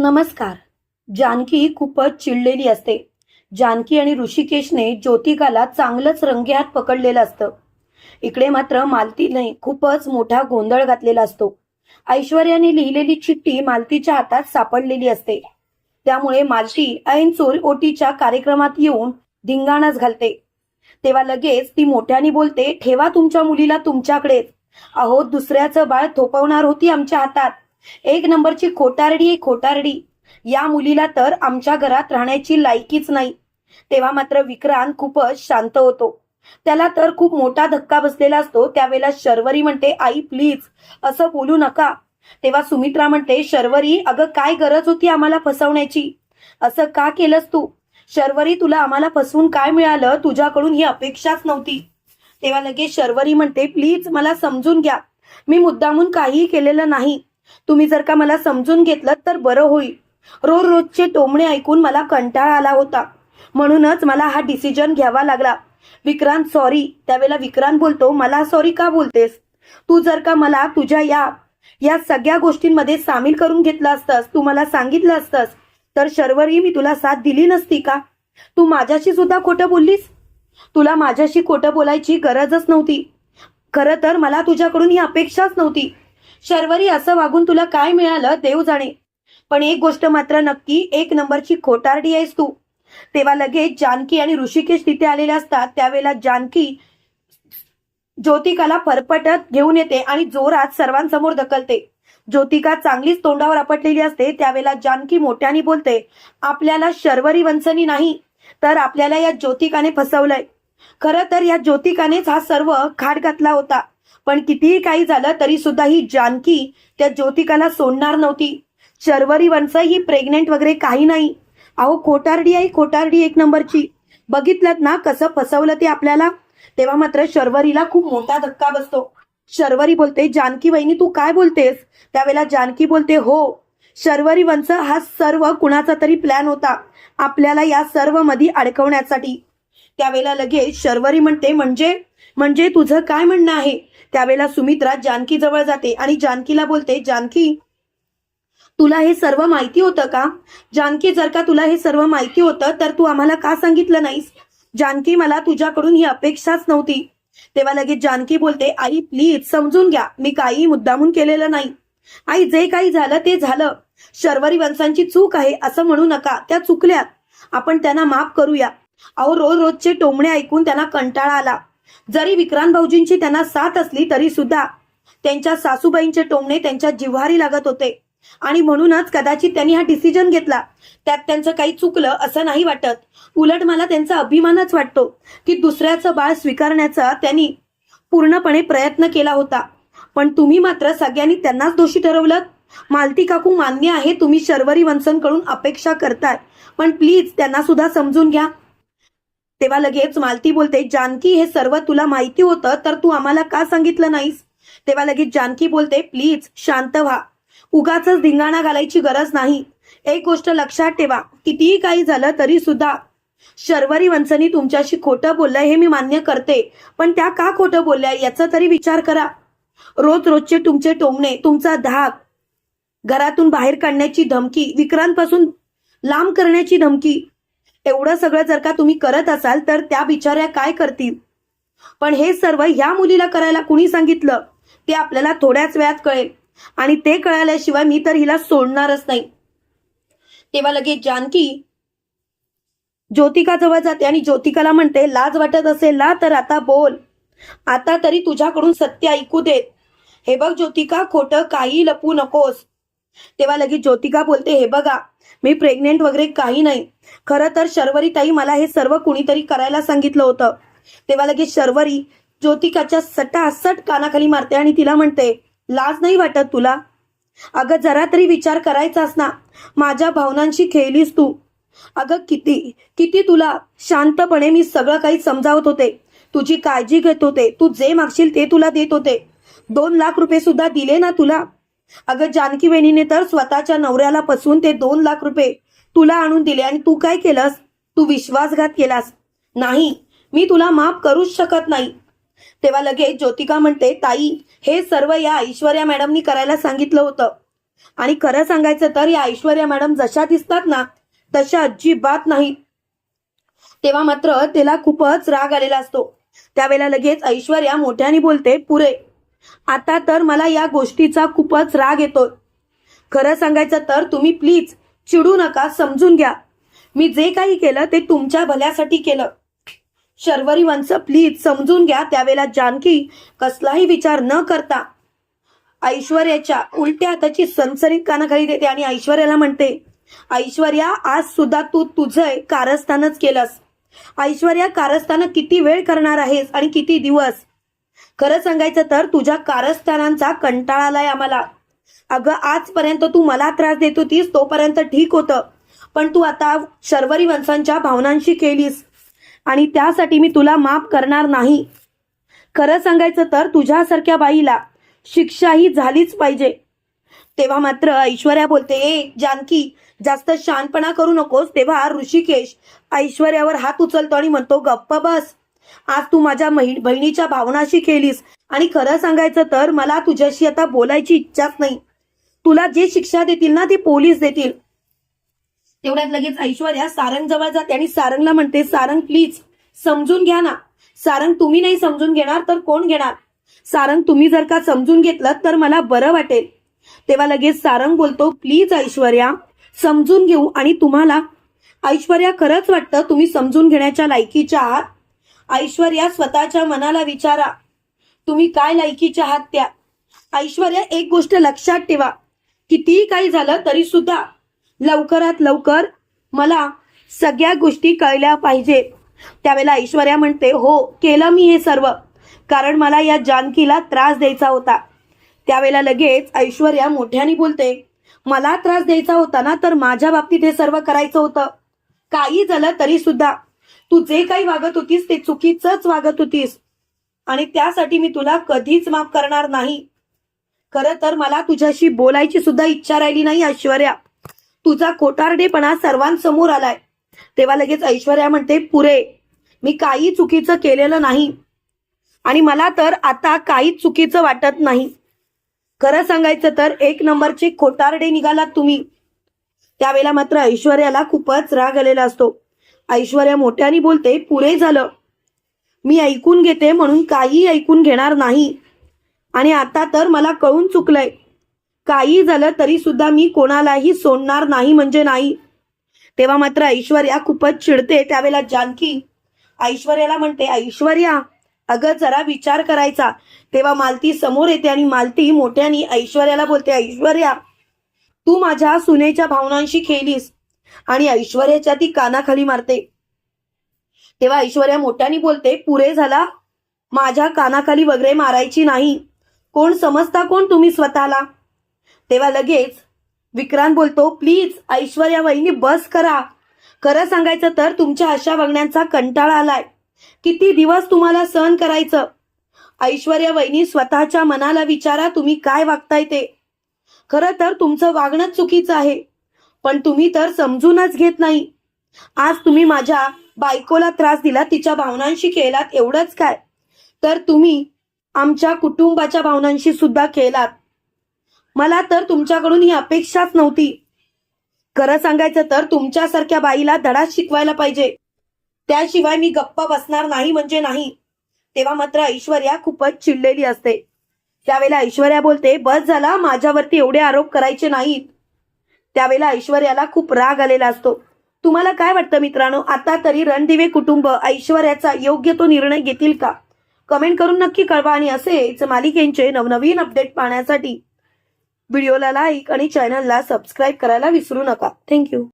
नमस्कार. जानकी खूपच चिडलेली असते. जानकी आणि ऋषिकेशने ज्योतिकाला चांगलंच रंगेहात पकडलेलं असतं. इकडे मात्र मालतीने खूपच मोठा गोंधळ घातलेला असतो. ऐश्वर्याने लिहिलेली चिठ्ठी मालतीच्या हातात सापडलेली असते. त्यामुळे मालती ऐनचूर ओटीच्या कार्यक्रमात येऊन धिंगाणाच घालते. तेव्हा लगेच ती मोठ्याने बोलते ठेवा तुमच्या मुलीला तुमच्याकडेच अहो दुसऱ्याचं बाळ थोपवणार होती आमच्या हातात. एक नंबरची खोटारडी आहे खोटारडी. या मुलीला तर आमच्या घरात राहण्याची लायकीच नाही. तेव्हा मात्र विक्रांत खूपच शांत होतो. त्याला तर खूप मोठा धक्का बसलेला असतो. त्यावेळेला शर्वरी म्हणते आई प्लीज असं बोलू नका. तेव्हा सुमित्रा म्हणते शर्वरी अगं काय गरज होती आम्हाला फसवण्याची? असं का केलंस तू? शर्वरी तुला आम्हाला फसवून काय मिळालं? तुझ्याकडून ही अपेक्षाच नव्हती. तेव्हा लगेच शर्वरी म्हणते प्लीज मला समजून घ्या. मी मुद्दामून काहीही केलेलं नाही. तुम्ही जर का मला समजून घेतलं तर बरं होईल. रोज रोजचे टोमणे ऐकून मला कंटाळा आला होता. म्हणूनच मला हा डिसिजन घ्यावा लागला. विक्रांत सॉरी त्यावेळेला विक्रांत बोलतो मला सॉरी का बोलतेस? तू जर का मला तुझ्या या या सगळ्या गोष्टींमध्ये सामील करून घेतलं असतंस तू मला सांगितलं असतंस तर शर्वरी मी तुला साथ दिली नसती का? तू माझ्याशी सुद्धा खोटं बोललीस? तुला माझ्याशी खोटं बोलायची गरजच नव्हती. खरं तर मला तुझ्याकडून ही अपेक्षाच नव्हती. शर्वरी असं वागून तुला काय मिळालं देव जाणे. पण एक गोष्ट मात्र नक्की एक नंबरची खोटारडी आहेस तू. तेव्हा लगेच जानकी आणि ऋषिकेश तिथे आलेले असतात. त्यावेळेला जानकी ज्योतिकाला फरफटत घेऊन येते आणि जोरात सर्वांसमोर ढकलते. ज्योतिका चांगलीच तोंडावर आपटलेली असते. त्यावेळेला जानकी मोठ्याने बोलते आपल्याला शर्वरी वंचनी नाही तर आपल्याला या ज्योतिकाने फसवलंय. खरं तर या ज्योतिकानेच हा सर्व खाट घातला होता. पण कितीही काही झालं तरी सुद्धा ही जानकी त्या ज्योतिकाला सोडणार नव्हती. शर्वरी वंश ही प्रेग्नेंट वगैरे काही नाही. अहो खोटारडी आहे खोटारडी एक नंबरची. बघितलं ना कसं फसवलं ते आपल्याला? तेव्हा मात्र शर्वरीला खूप मोठा धक्का बसतो. शर्वरी बोलते जानकी वहिनी तू काय बोलतेस? त्यावेळेला जानकी बोलते हो शर्वरी वंश हा सर्व कुणाचा तरी प्लॅन होता. आपल्याला या सर्वमध्ये अडकवण्यासाठी. त्यावेळेला लगेच शर्वरी म्हणते म्हणजे? म्हणजे तुझं काय म्हणणं आहे? त्यावेळेला सुमित्रा जानकी जवळ जाते आणि जानकीला बोलते जानकी तुला हे सर्व माहिती होतं का? जानकी जर का तुला हे सर्व माहिती होतं तर तू आम्हाला का सांगितलं नाहीस? जानकी मला तुझ्याकडून ही अपेक्षाच नव्हती. तेव्हा लगेच जानकी बोलते आई प्लीज समजून घ्या. मी काही मुद्दामून केलेलं नाही. आई जे काही झालं ते झालं. शर्वरी वंशांची चूक आहे असं म्हणू नका. त्या चुकल्यात आपण त्यांना माफ करूया. अहो रोज रोजचे टोमणे ऐकून त्यांना कंटाळा आला. जरी विक्रांत भाऊजींची त्यांना साथ असली तरी सुद्धा त्यांच्या सासूबाईंचे टोमणे त्यांच्या जिव्हारी लागत होते. आणि म्हणूनच कदाचित त्यांनी हा डिसिजन घेतला. त्यात त्यांचं काही चुकलं असं नाही वाटत. उलट मला त्यांचा अभिमानच वाटतो की दुसऱ्याचं बाळ स्वीकारण्याचा त्यांनी पूर्णपणे प्रयत्न केला होता. पण तुम्ही मात्र सगळ्यांनी त्यांनाच दोषी ठरवलं मालती काकू मान्य आहे तुम्ही शर्वरी वंशनकडून अपेक्षा करताय. पण प्लीज त्यांना सुद्धा समजून घ्या. तेव्हा लगेच मालती बोलते जानकी हे सर्व तुला माहिती होतं तर तू आम्हाला का सांगितलं नाहीस? तेव्हा लगेच जानकी बोलते प्लीज शांत व्हा. उगाच धिंगाणा घालायची गरज नाही. एक गोष्ट लक्षात ठेवा कितीही काही झालं तरी सुद्धा शर्वरी वंशनी तुमच्याशी खोटं बोललंय हे मी मान्य करते पण त्या का खोटं बोलल्या याचा तरी विचार करा. रोज रोजचे तुमचे टोमणे तुमचा धाक घरातून बाहेर काढण्याची धमकी विक्रांतपासून लांब करण्याची धमकी एवढं सगळं जर का तुम्ही करत असाल तर त्या बिचाऱ्या काय करतील? पण हे सर्व ह्या मुलीला करायला कुणी सांगितलं? ते आपल्याला थोड्याच वेळात कळेल. आणि ते कळाल्याशिवाय मी तर हिला सोडणारच नाही. तेव्हा लगेच जानकी ज्योतिका जवळ जाते आणि ज्योतिकाला म्हणते लाज वाटत असेल ना तर आता बोल. आता तरी तुझ्याकडून सत्य ऐकू देत हे बघ ज्योतिका खोटं काही लपू नकोस. तेव्हा लगेच ज्योतिका बोलते हे बघा मी प्रेग्नेंट वगैरे काही नाही. खरं तर शर्वरी ताई मला हे सर्व कुणीतरी करायला सांगितलं होतं. तेव्हा लगेच शर्वरी ज्योतिकाच्या सटासट कानाखाली मारते आणि तिला म्हणते लाज नाही वाटत तुला? अगं जरा तरी विचार करायचास ना. माझ्या भावनांशी खेळलीस तू. अगं किती किती तुला शांतपणे मी सगळं काही समजावत होते. तुझी काळजी घेत होते. तू जे मागशील ते तुला देत होते. दोन लाख रुपये सुद्धा दिले ना तुला? अगं जानकी बहिणीने तर स्वतःच्या नवऱ्याला पसून ते दोन लाख रुपये तुला आणून दिले आणि तू काय केलंस? तू विश्वासघात केलास. नाही मी तुला माफ करूच शकत नाही. तेव्हा लगेच ज्योतिका म्हणते ताई हे सर्व या ऐश्वर्या मॅडमनी करायला सांगितलं होतं. आणि खरं सांगायचं तर या ऐश्वर्या मॅडम जशा दिसतात ना तशा अजिबात नाही. तेव्हा मात्र तिला खूपच राग आलेला असतो. त्यावेळेला लगेच ऐश्वर्या मोठ्याने बोलते पुरे आता तर मला या गोष्टीचा खूपच राग येतोय. खरं सांगायचं तर तुम्ही प्लीज चिडू नका समजून घ्या. मी जे काही केलं ते तुमच्या भल्यासाठी केलं. शर्वरी वंश प्लीज समजून घ्या त्यावेळेला जानकी कसलाही विचार न करता ऐश्वर्याच्या उलट्या हाताची सनसरीत कानाखाली देते आणि ऐश्वर्याला म्हणते ऐश्वर्या आज सुद्धा तू तुझं कारस्थानच केलंस. ऐश्वर्या कारस्थान किती वेळ करणार आहेस आणि किती दिवस? खरं सांगायचं तर तुझ्या कारस्थानांचा कंटाळा आलाय आम्हाला. अगं आजपर्यंत तू मला त्रास देत होतीस तोपर्यंत ठीक होतं. पण तू आता शर्वरी वंशांच्या भावनांशी केलीस. आणि त्यासाठी मी तुला माफ करणार नाही. खरं सांगायचं तर तुझ्यासारख्या बाईला शिक्षाही झालीच पाहिजे. तेव्हा मात्र ऐश्वर्या बोलते ए जानकी जास्त शानपणा करू नकोस. तेव्हा ऋषिकेश ऐश्वर्यावर हात उचलतो आणि म्हणतो गप्प बस. आज तू माझ्या बहिणीच्या भावनाशी खेळलीस. आणि खरं सांगायचं तर मला तुझ्याशी आता बोलायची इच्छाच नाही. तुला जे शिक्षा देतील ना ते पोलीस देतील. तेवढ्यात लगेच ऐश्वर्या सारंग जवळ जाते आणि सारंगला म्हणते सारंग प्लीज समजून घ्या ना. सारंग तुम्ही नाही समजून घेणार तर कोण घेणार? सारंग तुम्ही जर का समजून घेतलं तर मला बरं वाटेल. तेव्हा लगेच सारंग बोलतो प्लीज ऐश्वर्या समजून घेऊ आणि तुम्हाला ऐश्वर्या खरंच वाटतं तुम्ही समजून घेण्याच्या लायकीच्या आहात. ऐश्वर्या स्वतःच्या मनाला विचारा. तुम्ही काय लायकीच्या आहात त्या? ऐश्वर्या एक गोष्ट लक्षात ठेवा. कितीही काही झालं तरी सुद्धा लवकरात लवकर मला सगळ्या गोष्टी कळल्या पाहिजे. त्यावेळेला ऐश्वर्या म्हणते हो केलं मी हे सर्व. कारण मला या जानकीला त्रास द्यायचा होता. त्यावेळेला लगेच ऐश्वर्या मोठ्याने बोलते मला त्रास द्यायचा होता ना तर माझ्या बाबतीत हे सर्व करायचं होतं. काही झालं तरी सुद्धा तू जे काही वागत होतीस ते चुकीचंच वागत होतीस. आणि त्यासाठी मी तुला कधीच माफ करणार नाही. खरं तर मला तुझ्याशी बोलायची सुद्धा इच्छा राहिली नाही ऐश्वर्या. तुझा खोटारडेपणा सर्वांसमोर आलाय. तेव्हा लगेच ऐश्वर्या म्हणते पुरे मी काही चुकीचं केलेलं नाही. आणि मला तर आता काहीच चुकीचं वाटत नाही. खरं सांगायचं तर एक नंबरचे खोटारडे निघालात तुम्ही. त्यावेळेला मात्र ऐश्वर्याला खूपच राग आलेला असतो. ऐश्वर्या मोठ्याने बोलते पुरे झालं. मी ऐकून घेते म्हणून काही ऐकून घेणार नाही. आणि आता तर मला कळून चुकलंय. काही झालं तरी सुद्धा मी कोणालाही सोडणार नाही म्हणजे नाही. तेव्हा मात्र ऐश्वर्या खूपच चिडते. त्यावेळेला जानकी ऐश्वर्याला म्हणते ऐश्वर्या अगं जरा विचार करायचा. तेव्हा मालती समोर येते आणि मालती मोठ्याने ऐश्वर्याला बोलते ऐश्वर्या तू माझ्या सुनेच्या भावनांशी खेळलीस. आणि ऐश्वर्याच्या ती कानाखाली मारते. तेव्हा ऐश्वर्या मोठ्याने बोलते पुरे झाला. माझ्या कानाखाली वगैरे मारायची नाही. कोण समजता कोण तुम्ही स्वतःला? तेव्हा लगेच विक्रांत बोलतो प्लीज ऐश्वर्या वहिनी बस करा. खरं सांगायचं तर तुमच्या अशा वागण्यांचा कंटाळा आलाय. किती दिवस तुम्हाला सहन करायचं? ऐश्वर्या वहिनी स्वतःच्या मनाला विचारा तुम्ही काय वागताय ते. खरं तर तुमचं वागणं चुकीचं आहे. पण तुम्ही तर समजूनच घेत नाही. आज तुम्ही माझ्या बायकोला त्रास दिला तिच्या भावनांशी खेळलात एवढंच काय? तर तुम्ही आमच्या कुटुंबाच्या भावनांशी सुद्धा खेळलात. मला तर तुमच्याकडून ही अपेक्षाच नव्हती. खरं सांगायचं तर तुमच्यासारख्या बाईला धडा शिकवायला पाहिजे. त्याशिवाय मी गप्पा बसणार नाही म्हणजे नाही. तेव्हा मात्र ऐश्वर्या खूपच चिडलेली असते. त्यावेळेला ऐश्वर्या बोलते बस झाला माझ्यावरती एवढे आरोप करायचे नाहीत. त्यावेळेला ऐश्वर्याला खूप राग आलेला असतो. तुम्हाला काय वाटतं मित्रांनो? आता तरी रणदिवे कुटुंब ऐश्वर्याचा योग्य तो निर्णय घेतील का? कमेंट करून नक्की कळवा आणि असेच मालिकेंचे नवनवीन अपडेट पाहण्यासाठी. व्हिडिओला लाईक आणि चॅनलला सबस्क्राईब करायला विसरू नका. थँक्यू.